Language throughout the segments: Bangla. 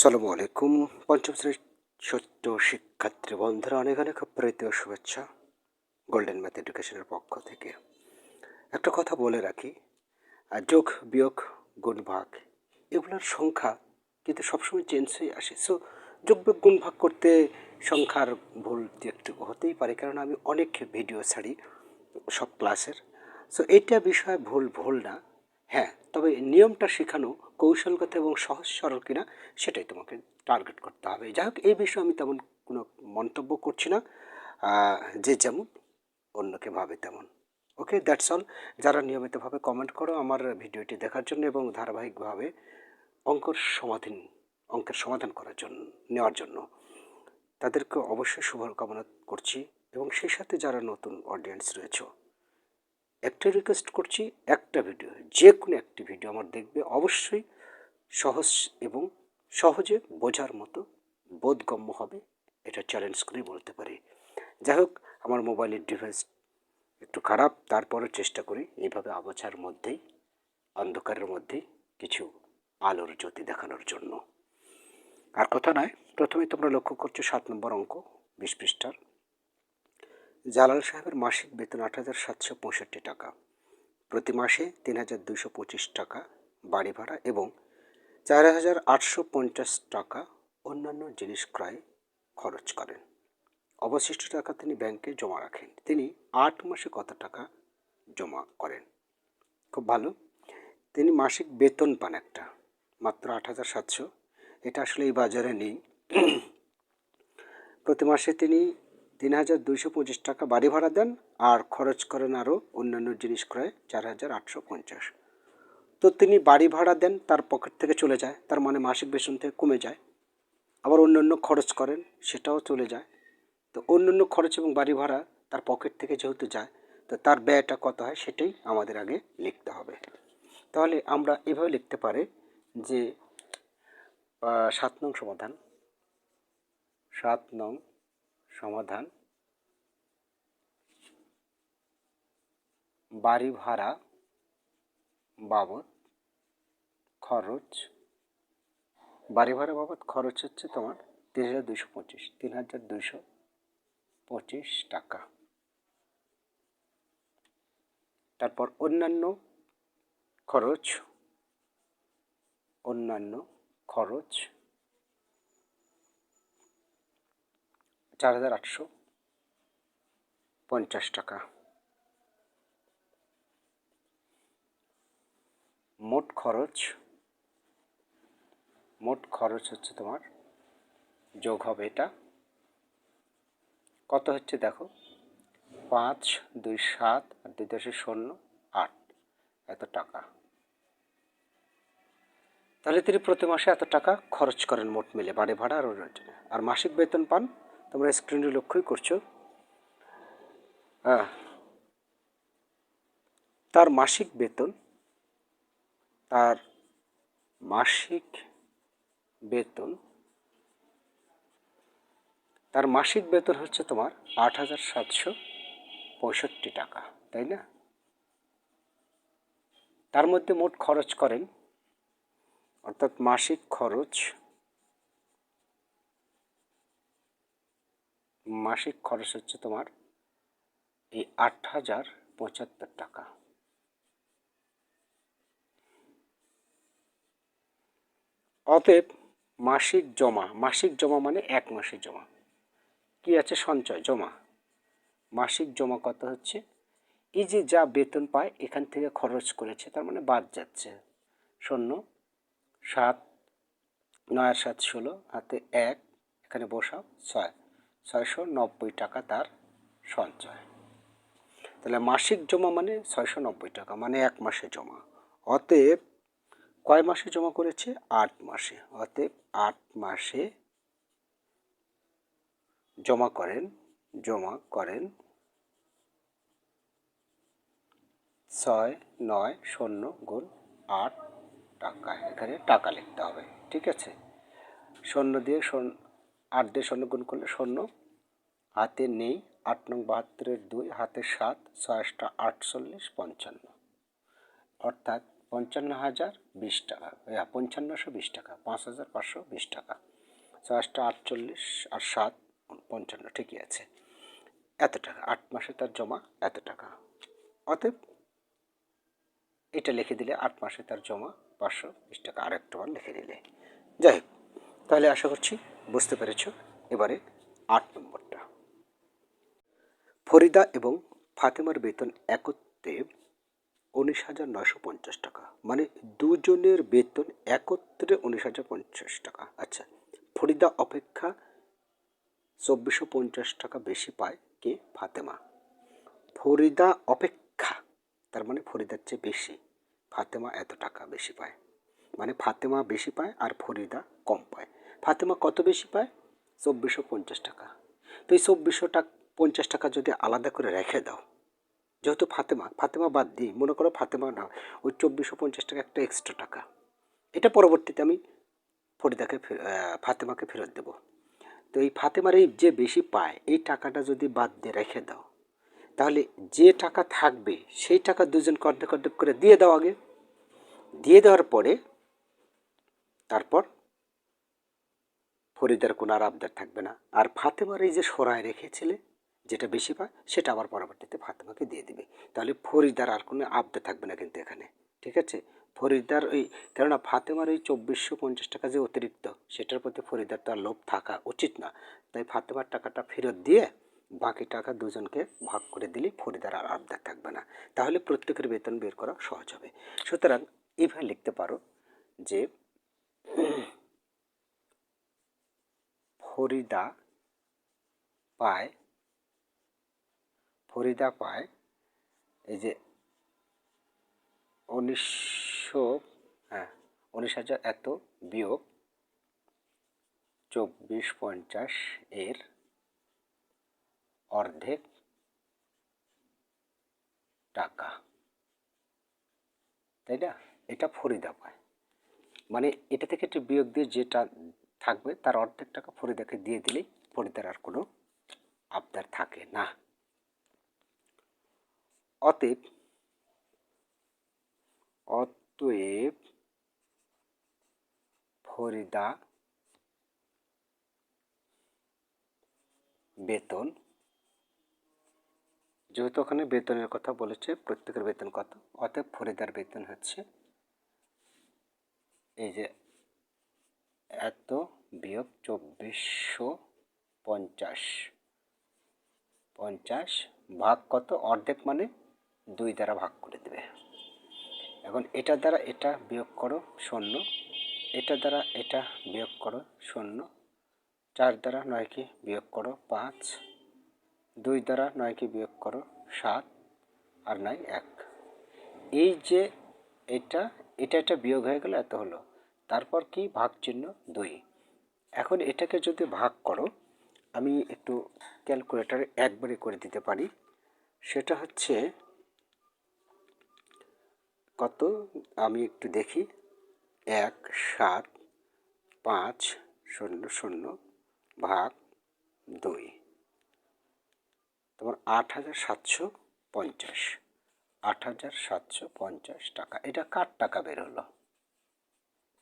সালামু আলাইকুম। পঞ্চম শ্রেণির ছোট্ট শিক্ষার্থী বন্ধুরা, অনেক অনেক প্রীতি ও শুভেচ্ছা গোল্ডেন ম্যাথ এডুকেশনের পক্ষ থেকে। একটা কথা বলে রাখি যোগ, বিয়োগ গুণ ভাগ এগুলোর সংখ্যা কিন্তু সবসময় চেঞ্জ হয়ে আসে। সো যোগ, বিয়োগ গুণ ভাগ করতে সংখ্যার ভুল একটু হতেই পারে কারণ আমি অনেক ভিডিও ছাড়ি, সব ক্লাসের সো এইটা বিষয় ভুল ভুল না। হ্যাঁ তবে নিয়মটা শেখানো কৌশলগত এবং সহজ সরল কিনা সেটাই তোমাকে টার্গেট করতে হবে। যাই হোক এই বিষয়ে আমি তেমন কোনো মন্তব্য করছি না। যে যেমন, অন্যকে ভাবে তেমন। ওকে দ্যাটস অল যারা নিয়মিতভাবে কমেন্ট করো আমার ভিডিওটি দেখার জন্য এবং ধারাবাহিকভাবে অঙ্কর সমাধান অঙ্কের সমাধান করার জন্য নেওয়ার জন্য, তাদেরকে অবশ্যই শুভকামনা করছি এবং সেই সাথে যারা নতুন অডিয়েন্স রয়েছে, একটা রিকোয়েস্ট করছি, একটা ভিডিও যে কোনো একটি ভিডিও আমার দেখবে। অবশ্যই সহজ এবং সহজে বোঝার মতো বোধগম্য হবে। এটা চ্যালেঞ্জ করেই বলতে পারি। যাই হোক, আমার মোবাইলের ডিভাইস একটু খারাপ, তারপরও চেষ্টা করি এইভাবে আবছার মধ্যেই অন্ধকারের মধ্যেই কিছু আলোর জ্যোতি দেখানোর জন্য। আর কথা নয়, প্রথমে তোমরা লক্ষ্য করছ সাত নম্বর অঙ্ক, বিশ পৃষ্ঠার। জালাল সাহেবের মাসিক বেতন আট হাজার সাতশো পঁয়ষট্টি টাকা। প্রতি মাসে তিন হাজার দুশো পঁচিশ টাকা বাড়ি ভাড়া এবং চার হাজার আটশো পঞ্চাশ টাকা অন্যান্য জিনিস ক্রয় খরচ করেন। অবশিষ্ট টাকা তিনি ব্যাংকে জমা রাখেন। তিনি আট মাসে কত টাকা জমা করেন? খুব ভালো। তিনি মাসিক বেতন পান একটা, মাত্র আট হাজার সাতশো। এটা আসলে এই বাজারে নেই। প্রতি মাসে তিনি তিন হাজার দুইশো পঁচিশ টাকা বাড়ি ভাড়া দেন আর খরচ করেন আরও অন্যান্য জিনিস ক্রয় চার হাজার আটশো পঞ্চাশ। তো তিনি বাড়ি ভাড়া দেন, তার পকেট থেকে চলে যায়। তার মানে মাসিক বেতন থেকে কমে যায়। আবার অন্য অন্য খরচ করেন, সেটাও চলে যায়। তো অন্য অন্য খরচ এবং বাড়ি ভাড়া তার পকেট থেকে যেহেতু যায়, তো তার ব্যয়টা কত হয় সেটাই আমাদের আগে লিখতে হবে। তাহলে আমরা এভাবে লিখতে পারি যে সাত নং সমাধান। সাত নং সমাধান। বাড়ি ভাড়া বাবদ খরচ, বাড়ি ভাড়া বাবদ খরচ হচ্ছে তোমার তিন হাজার দুশো পঁচিশ, তিন হাজার দুশো পঁচিশ টাকা। তারপর অন্যান্য খরচ অন্যান্য খরচ, চার হাজার আটশো পঞ্চাশ টাকা। মোট খরচ মোট খরচ হচ্ছে তোমার, যোগ হবে এটা। কত হচ্ছে দেখো? পাঁচ, দুই, সাত, আর দুই দশে শূন্য, আট। এত টাকা। তাহলে তিনি প্রতি মাসে এত টাকা খরচ করেন মোট মিলে, বাড়ি ভাড়া আর জন্য। আর মাসিক বেতন পান, তোমরা স্ক্রিনে লক্ষ্যই করছ। হ্যাঁ। তার মাসিক বেতন, তার মাসিক বেতন। তার মাসিক বেতন হচ্ছে তোমার আট হাজার সাতশো পঁয়ষট্টি টাকা, তাই না? তার মধ্যে মোট খরচ করেন, অর্থাৎ মাসিক খরচ মাসিক খরচ হচ্ছে তোমার এই আট হাজার পঁচাত্তর টাকা। অতএব মাসিক জমা মাসিক জমা মানে এক মাসের জমা। কি আছে? সঞ্চয়, জমা। মাসিক জমা কত হচ্ছে? এই যে যা বেতন পায়, এখান থেকে খরচ করেছে, তার মানে বাদ যাচ্ছে। শূন্য, সাত, নয়, সাত, ষোলো, হাতে এক, এখানে বসাও, ছয়। ছয়শো নব্বই টাকা তার সঞ্চয়। তাহলে মাসিক জমা মানে ছয়শো নব্বই টাকা মানে এক মাসে জমা। অতএব কয় মাসে জমা করেছে? আট মাসে। অতএব আট মাসে জমা করেন জমা করেন ছয়, নয়, শূন্য গুণ আট টাকা। এখানে টাকা লিখতে হবে, ঠিক আছে? শূন্য দিয়ে আট দিয়ে শূন্য গুণ করলে শূন্য। হাতে নেই, আট নং বাহাত্তরের দুই, হাতে সাত ছয়টা আটচল্লিশ, পঞ্চান্ন। অর্থাৎ পঞ্চান্ন হাজার বিশ টাকা। ইয়া, পঞ্চান্নশো বিশ টাকা পাঁচ হাজার পাঁচশো বিশ টাকা। চারটা আটচল্লিশ আর সাত পঞ্চান্ন ঠিকই আছে। এত টাকা আট মাসে তার জমা এত টাকা। অতএব এটা লিখে দিলে আট মাসে তার জমা পাঁচশো বিশ টাকা আর একটা বার লিখে দিলে। যাই হোক তাহলে আশা করছি বুঝতে পেরেছ। এবারে আট নম্বরটা। ফরিদা এবং ফাতেমার বেতন একত্রে উনিশ হাজার নশো পঞ্চাশ টাকা। মানে দুজনের বেতন একত্রে উনিশ হাজার পঞ্চাশ টাকা। আচ্ছা ফরিদা অপেক্ষা চব্বিশশো পঞ্চাশ টাকা বেশি পায় কে? ফাতেমা। ফরিদা অপেক্ষা, তার মানে ফরিদার চেয়ে বেশি, ফাতেমা এত টাকা বেশি পায়। মানে ফাতেমা বেশি পায় আর ফরিদা কম পায়। ফাতেমা কত বেশি পায়? চব্বিশশো পঞ্চাশ টাকা। তো এই চব্বিশশো টাকা, পঞ্চাশ টাকা যদি আলাদা করে রেখে দাও যেহেতু ফাতেমা ফাতেমা বাদ দিই, মনে করো ফাতেমা না, ওই চব্বিশশো পঞ্চাশ টাকা একটা এক্সট্রা টাকা। এটা পরবর্তীতে আমি ফরিদাকে ফাতেমাকে ফেরত দেবো। তো এই ফাতেমার এই যে বেশি পায়, এই টাকাটা যদি বাদ দিয়ে রেখে দাও, তাহলে যে টাকা থাকবে, সেই টাকা দুজন অর্ধেক অর্ধেক করে দিয়ে দাও আগে। দিয়ে দেওয়ার পরে তারপর ফরিদার কোনো আর আবদার থাকবে না। আর ফাতেমার এই যে সরায় রেখেছিলে যেটা বেশি পায়, সেটা আবার পরবর্তীতে ফাতেমাকে দিয়ে দিবে। তাহলে ফরিদার আর কোনো আবদার থাকবে না কিন্তু এখানে, ঠিক আছে? ফরিদার ওই, কেননা ফাতেমার ওই চব্বিশশো পঞ্চাশ টাকা যে অতিরিক্ত, সেটার প্রতি ফরিদার তো আর লোভ থাকা উচিত না। তাই ফাতেমার টাকাটা ফেরত দিয়ে বাকি টাকা দুজনকে ভাগ করে দিলে ফরিদার আর আবদার থাকবে না। তাহলে প্রত্যেকের বেতন বের করা সহজ হবে। সুতরাং এইভাবে লিখতে পারো যে ফরিদা পায় ফরিদা পায়, এই যে উনিশশো হ্যাঁ উনিশ হাজার এত বিয়োগ চব্বিশ পঞ্চাশ এর অর্ধেক টাকা। তাই না? এটা ফরিদা পায়। মানে এটা থেকে একটু বিয়োগ দিয়ে যেটা থাকবে, তার অর্ধেক টাকা ফরিদাকে দিয়ে দিলেই ফরিদার আর কোনো আবদার থাকে না। অতএব অতএব ফরিদা বেতন, যেহেতু ওখানে বেতনের কথা বলেছে, প্রত্যেকের বেতন কত? অতএব ফরিদার বেতন হচ্ছে, এই যে এত বিয়োগ চব্বিশশো পঞ্চাশ পঞ্চাশ ভাগ কত? অর্ধেক মানে দুই দ্বারা ভাগ করে দেবে। এখন এটা দ্বারা এটা বিয়োগ করো শূন্য, এটা দ্বারা এটা বিয়োগ করো শূন্য, চার দ্বারা নয়কে বিয়োগ করো পাঁচ, দুই দ্বারা নয়কে বিয়োগ করো সাত আর নয় এক। এই যে এটা এটা এটা বিয়োগ হয়ে গেল, এত হলো। তারপর কি? ভাগ চিহ্ন দুই। এখন এটাকে যদি ভাগ করো, আমি একটু ক্যালকুলেটারে একবারে করে দিতে পারি। সেটা হচ্ছে কত? আমি একটু দেখি। এক, সাত, পাঁচ, শূন্য শূন্য, ভাগ দুই। তোমার আট হাজার সাতশো পঞ্চাশ। আট হাজার সাতশো পঞ্চাশ টাকা। এটা কার টাকা বের হলো?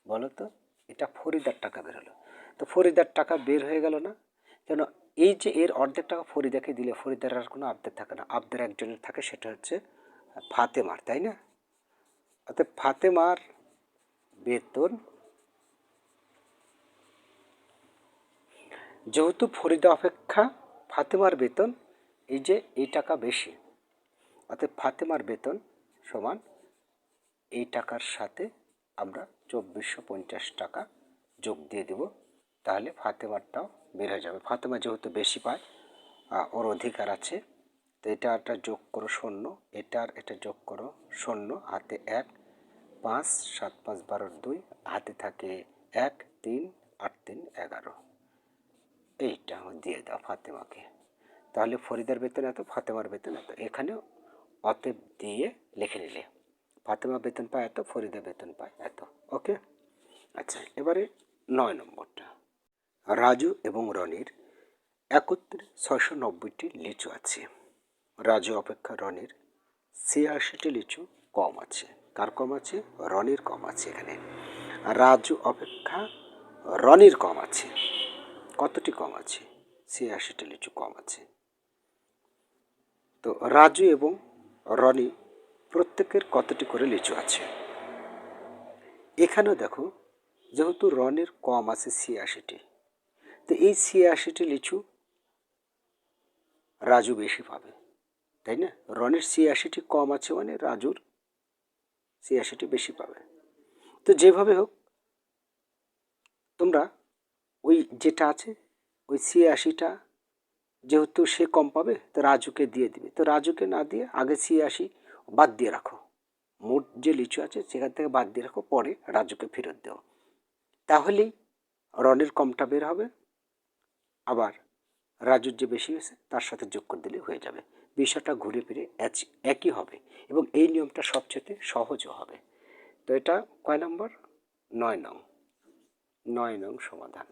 বলো তো। এটা ফরিদার টাকা বের হলো। তো ফরিদার টাকা বের হয়ে গেল না? কেন? এই যে এর অর্ধেক টাকা ফরিদাকে দিলে, ফরিদার আর কোনো আবদার থাকে না। আবদার একজনের থাকে, সেটা হচ্ছে ফাতেমার, তাই না? অর্থাৎ ফাতেমার বেতন যেহেতু ফরিদা অপেক্ষা ফাতেমার বেতন এই যে এই টাকা বেশি অর্থাৎ ফাতেমার বেতন সমান এই টাকার সাথে আমরা চব্বিশশো পঞ্চাশ টাকা যোগ দিয়ে দেব তাহলে ফাতেমারটাও বের হয়ে যাবে ফাতেমা যেহেতু বেশি পায় ওর অধিকার আছে তো এটা একটা যোগ করো শূন্য এটার এটা যোগ করো শূন্য হাতে এক পাঁচ, সাত, পাঁচ বারোর দুই, হাতে থাকে এক, তিন, আট, তিন, এগারো। এইটা দিয়ে দাও ফাতেমাকে। তাহলে ফরিদার বেতন এত, ফাতেমার বেতন এত। এখানে অতএব দিয়ে লিখে নিলে। ফাতেমা বেতন পায় এত, ফরিদা বেতন পায় এত। ওকে? আচ্ছা এবারে নয় নম্বরটা। রাজু এবং রনির একত্রে ছয়শো নব্বইটি লিচু আছে। রাজু অপেক্ষা রনির ছিয়াশিটি লিচু কম আছে। কার কম আছে? রনির কম আছে এখানে। রাজু অপেক্ষা রনির কম আছে। কতটি কম আছে? ছিয়াশিটি লিচু কম আছে। তো রাজু এবং রনি প্রত্যেকের কতটি করে লিচু আছে? এখানেও দেখো, যেহেতু রনের কম আছে ছিয়াশিটি তো এই ছিয়াশিটি লিচু রাজু বেশি পাবে। তাই না? রনের ছিয়াশিটি কম আছে মানে রাজুর ছিয়াশিটি বেশি পাবে। তো যেভাবে হোক, তোমরা ওই যেটা আছে, ওই ছিয়াশিটা যেহেতু সে কম পাবে, তো রাজুকে দিয়ে দিবে। তো রাজুকে না দিয়ে আগে ছিয়াশি বাদ দিয়ে রাখো। মোট যে লিচু আছে, সেখান থেকে বাদ দিয়ে রাখো, পরে রাজুকে ফেরত দেও। তাহলেই রনের কমটা বের হবে, আবার রাজুর যে বেশি হয়েছে, তার সাথে যোগ করে দিলে হয়ে যাবে। বিষয়টা ঘুরে ফিরে এক- একই হবে এবং এই নিয়মটা সবচেয়ে সহজও হবে। তো এটা কয় নম্বর? নয় নং। নয় নং সমাধান।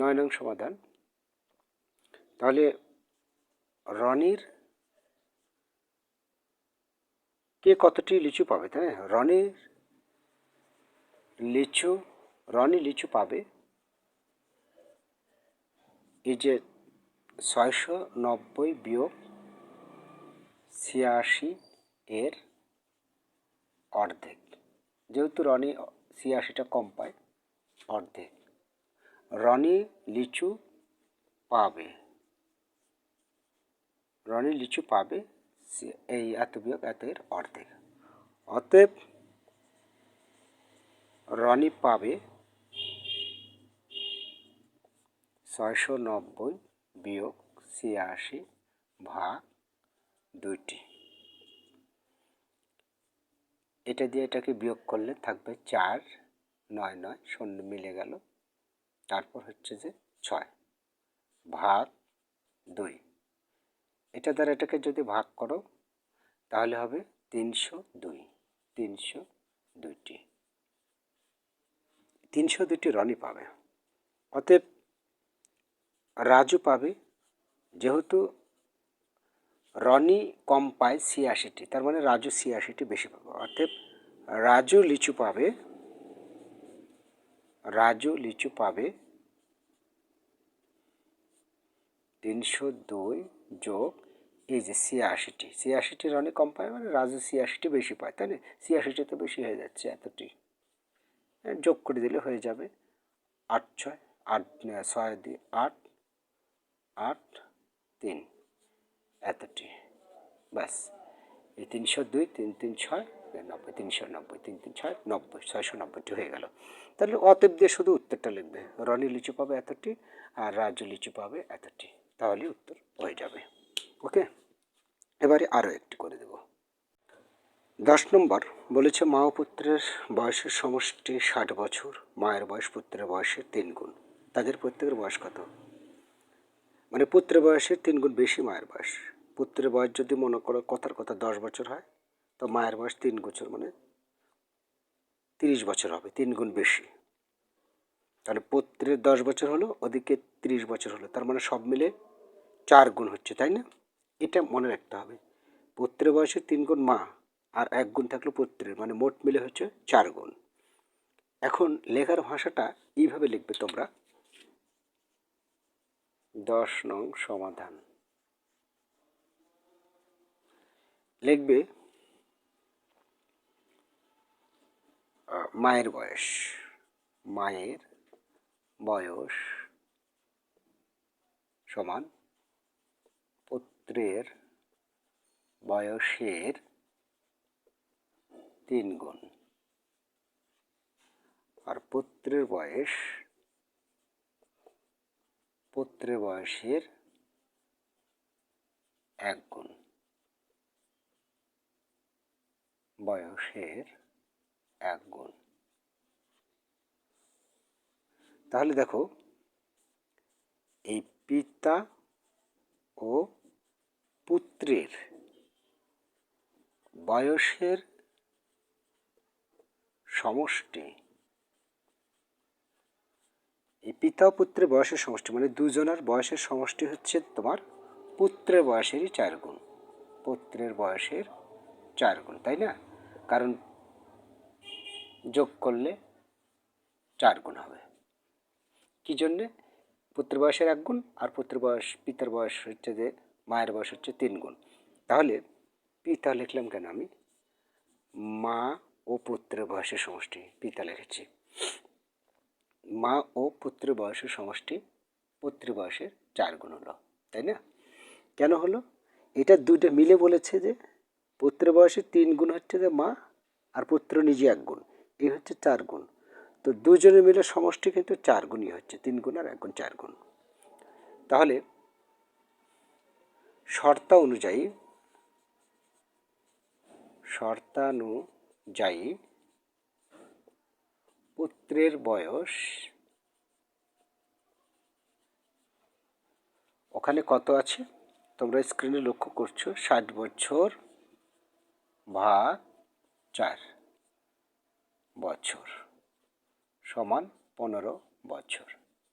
নয় নং সমাধান। তাহলে রনির কে কতটি লিচু পাবে, তাই রনির লিচু, রনি লিচু পাবে এই যে ছয়শো নব্বই বিয়োগ ছিয়াশি এর অর্ধেক। যেহেতু রনি ছিয়াশিটা কম পায়, অর্ধেক। রনি লিচু পাবে। রনি লিচু পাবে এই এত বিয়োগ, এত এর অর্ধেক। অতএব রনি পাবে ছয়শো নব্বই বিয়োগ ছিয়াশি ভাগ দুইটি। এটা দিয়ে এটাকে বিয়োগ করলে থাকবে চার, নয় নয়, শূন্য মিলে গেল। তারপর হচ্ছে যে ছয় ভাগ দুই। এটা দ্বারা এটাকে যদি ভাগ করো, তাহলে হবে তিনশো দুই, তিনশো দুইটি। তিনশো দুইটি রনি পাবে। অতএব রাজু পাবে যেহেতু রনি কম পায় ছিয়াশিটি তার মানে রাজু ছিয়াশিটি বেশি পাবে। অর্থাৎ রাজু লিচু পাবে রাজু লিচু পাবে তিনশো দুই যোগ এই যে ছিয়াশিটি ছিয়াশিটি রনি কম পায় মানে রাজু ছিয়াশিটি বেশি পায় তাই না? ছিয়াশিটি তো বেশি হয়ে যাচ্ছে এতটি। হ্যাঁ, যোগ করে দিলে হয়ে যাবে আট ছয় আট ছয় দুই আট আট, তিন। এতটি। ব্যাস। এই তিনশো দুই, তিন তিন, ছয়, নব্বই, তিনশো নব্বই, তিন তিন, ছয়, নব্বই, ছয়শো নব্বইটি হয়ে গেল। তাহলে অতএব দিয়ে শুধু উত্তরটা লিখবে। রনি লিচু পাবে এতটি আর রাজু লিচু পাবে এতটি। তাহলে উত্তর হয়ে যাবে। ওকে? এবারে আরও একটি করে দেব। দশ নম্বর বলেছে মা পুত্রের বয়সের সমষ্টি ষাট বছর, মায়ের বয়স পুত্রের বয়সের তিন গুণ। তাদের প্রত্যেকের বয়স কত? মানে পুত্রের বয়সের তিন গুণ বেশি মায়ের বয়স। পুত্রের বয়স যদি মনে করো কথার কথা দশ বছর হয়, তো মায়ের বয়স তিন বছর মানে তিরিশ বছর হবে, তিন গুণ বেশি। তাহলে পুত্রের দশ বছর হলো, ওদিকে তিরিশ বছর হলো। তার মানে সব মিলে চার গুণ হচ্ছে, তাই না? এটা মনে রাখতে হবে। পুত্রের বয়সে তিন গুণ মা, আর এক গুণ থাকল পুত্রের মানে মোট মিলে হচ্ছে চার গুণ। এখন লেখার ভাষাটা এইভাবে লিখবে তোমরা। দশ নং সমাধান। লিখবে মায়ের বয়স। মায়ের বয়স সমান পুত্রের বয়সের তিন গুণ। আর পুত্রের বয়স পুত্রের বয়সের এক গুণ। বয়সের এক গুণ। তাহলে দেখো, এই পিতা ও পুত্রের বয়সের সমষ্টি এই পিতা ও পুত্রের বয়সের সমষ্টি মানে দুজনের বয়সের সমষ্টি হচ্ছে তোমার পুত্রের বয়সেরই চার গুণ। পুত্রের বয়সের চার গুণ, তাই না? কারণ যোগ করলে চার গুণ হবে। কী জন্যে? পুত্র বয়সের এক গুণ আর পুত্র বয়স, পিতার বয়স হচ্ছে যে, মায়ের বয়স হচ্ছে তিন গুণ। তাহলে পিতা লিখলাম কেন আমি? মা ও পুত্রের বয়সের সমষ্টি, পিতা লিখেছি। মা ও পুত্র বয়সের সমষ্টি পুত্র বয়সের চার গুণ হলো, তাই না? কেন হলো? এটা দুইটা মিলে বলেছে যে পুত্র বয়সের তিন গুণ হচ্ছে যে মা আর পুত্র নিজে এক গুণ, এই হচ্ছে চার গুণ। তো দুজনে মিলে সমষ্টি কিন্তু চার গুণই হচ্ছে, তিন গুণ আর এক গুণ চার গুণ। তাহলে শর্তা অনুযায়ী, শর্তানুযায়ী পুত্রের বয়স ওখানে কত আছে? তোমরা স্ক্রিনে লক্ষ্য করছ, ষাট বছর ভাগ চার বছর সমান পনেরো বছর।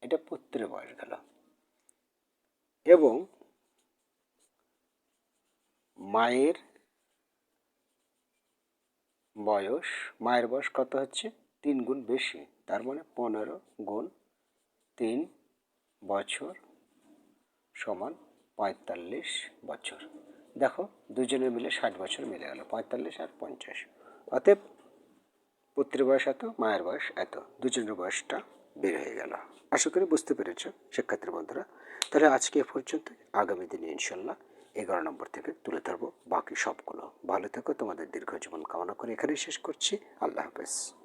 এটা পুত্রের বয়স গেল। এবং মায়ের বয়স মায়ের বয়স কত হচ্ছে? তিন গুণ বেশি, তার মানে পনেরো গুণ তিন বছর সমান পঁয়তাল্লিশ বছর। দেখো, দুজনে মিলে ষাট বছর মিলে গেল, পঁয়তাল্লিশ আর পঞ্চাশ। অতএব পুত্রের বয়স এত, মায়ের বয়স এত, দুজনের বয়সটা বের হয়ে গেল। আশা করি বুঝতে পেরেছ, শিক্ষার্থী বন্ধুরা। তাহলে আজকে এ পর্যন্ত আগামী দিনে ইনশাল্লাহ এগারো নম্বর থেকে তুলে ধরবো বাকি সবগুলো। ভালো থেকো, তোমাদের দীর্ঘ জীবন কামনা করে এখানেই শেষ করছি। আল্লাহ হাফেজ।